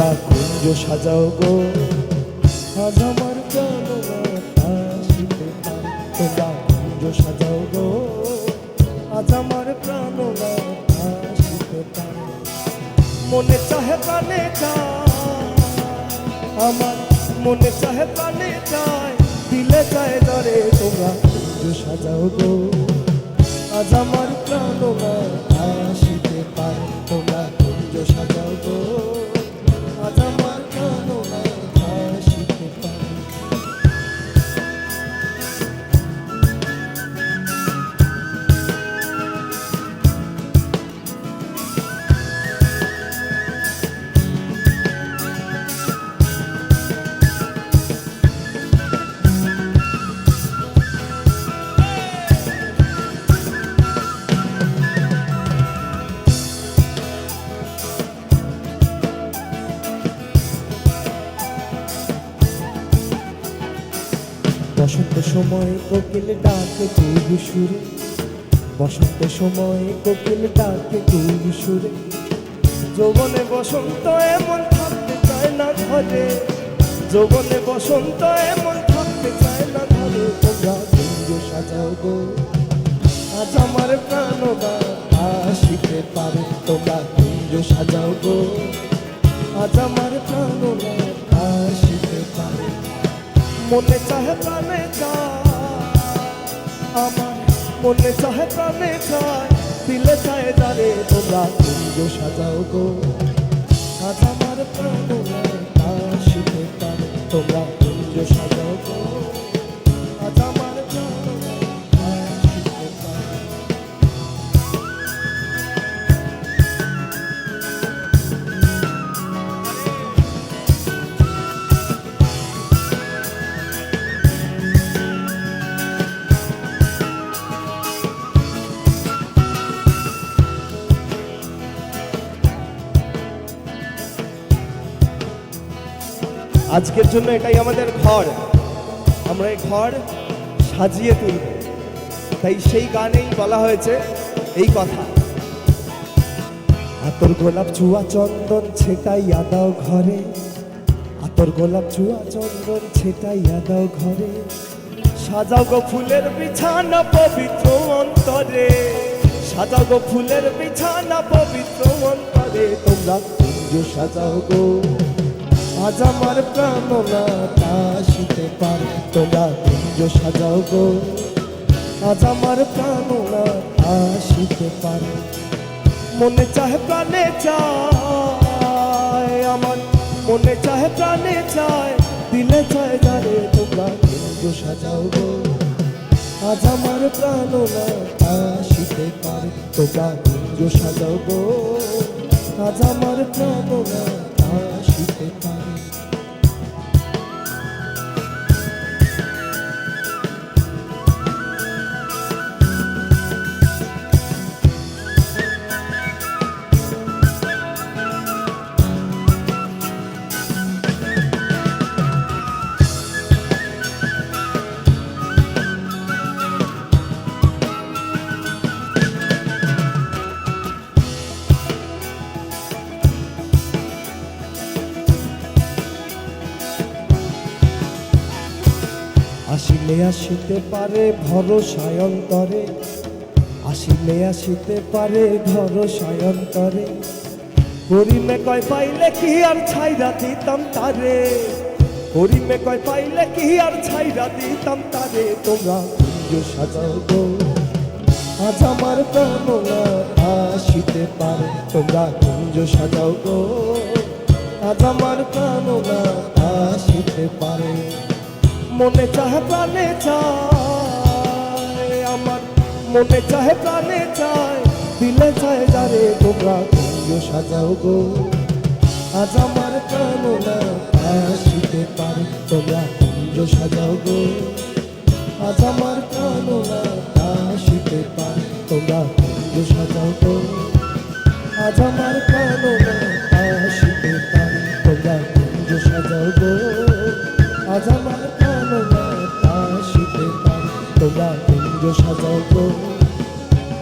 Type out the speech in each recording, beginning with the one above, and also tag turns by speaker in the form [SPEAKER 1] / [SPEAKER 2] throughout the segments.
[SPEAKER 1] তোমরা কুঞ্জ সাজাও গো। আজ আমার তোমরা কুঞ্জ সাজাও গো। আজ আমার প্রাণনাথ আসিতে পারে। মনে চাহে প্রাণে চায় আমার মনে চাহে প্রাণে চায় দিলে চায় ধরে তোমরা কুঞ্জ সাজাও গো। বসন্ত সময় কোকিল ডাকে কুহু সুরে। বসন্ত সময় কোকিল ডাকে কুহু সুরে। যৌবনে বসন্ত এমন থাকতে চায় না ঘরে। যৌবনে বসন্ত এমন থাকতে চায় না ঘরে। তোমরা কুঞ্জ সাজাও গো। আজ আমার প্রাণদা আসিতে পারে। তোমরা কুঞ্জ সাজাও গো। আজ আমার প্রাণদা আসিতে পারে মনে চাহে প্রাণে আমার মনে চাহে প্রাণে চায় দিলে চায় দারে তোমরা কুঞ্জ সাজাও গো। আজ আমার প্রাণ তোমরা কুঞ্জ সাজাও গো। আজকের জন্য এটাই আমাদের ঘর। আমরা এই ঘর সাজিয়ে তুলব। তাই সেই গানেই বলা হয়েছে এই কথা। আতর গোলাপ চুয়া চন্দন ছেটাইয়া আদাও ঘরে। আতর গোলাপ চুয়া চন্দন ছেটাইয়া আদাও ঘরে। সাজাও গো ফুলের বিছানা পবিত্র অন্তরে। সাজাও গো ফুলের বিছানা পবিত্র অন্তরে। তোমরা কুঞ্জ সাজাও গো। আজ আমার প্রাণনাথ আসিতে পারে তোমরা কুঞ্জ সাজাও গো। আজ আমার প্রাণনাথ আসিতে পারে। মনে চাহে প্রাণে চায় আমার, মনে চাহে প্রাণে চায়, দিলে চায় যারে তোমরা কুঞ্জ সাজাও গো। আজ আমার প্রাণনাথ আসিতে পারে তোমরা কুঞ্জ সাজাও গো। আজ আমার প্রাণনাথ আসিতে পারে আসিলে আসিতে পারে ভরসায় অন্তরে, আসিলে আসিতে পারে ভরসায় অন্তরে। হরিমে কয় পাইলে কি আর ছাইরা দিতাম তারে? হরিমে কয় পাইলে কি আর ছাইরা দিতাম তারে? তোমরা কুঞ্জ সাজাও গো। আজ আমার প্রাণনা আসিতে পারে, তোমরা কুঞ্জ সাজাও গো। আজ আমার প্রাণনা আসিতে পারে। মনে চাহে প্রাণে চায়, আমার মনে চাহে প্রাণে চায়, দিলে চায় যারে তোমরা কুঞ্জ সাজাও গো। আজ আমার প্রাণনা আসিতে পারে, তোমরা কুঞ্জ সাজাও গো। আজ আমার প্রাণনা আসিতে পারে, তোমরা কুঞ্জ সাজাও গো। আজ আমার প্রাণনা আসিতে পারে, তোমরা কুঞ্জ সাজাও গো। আজ আমার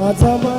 [SPEAKER 1] আজ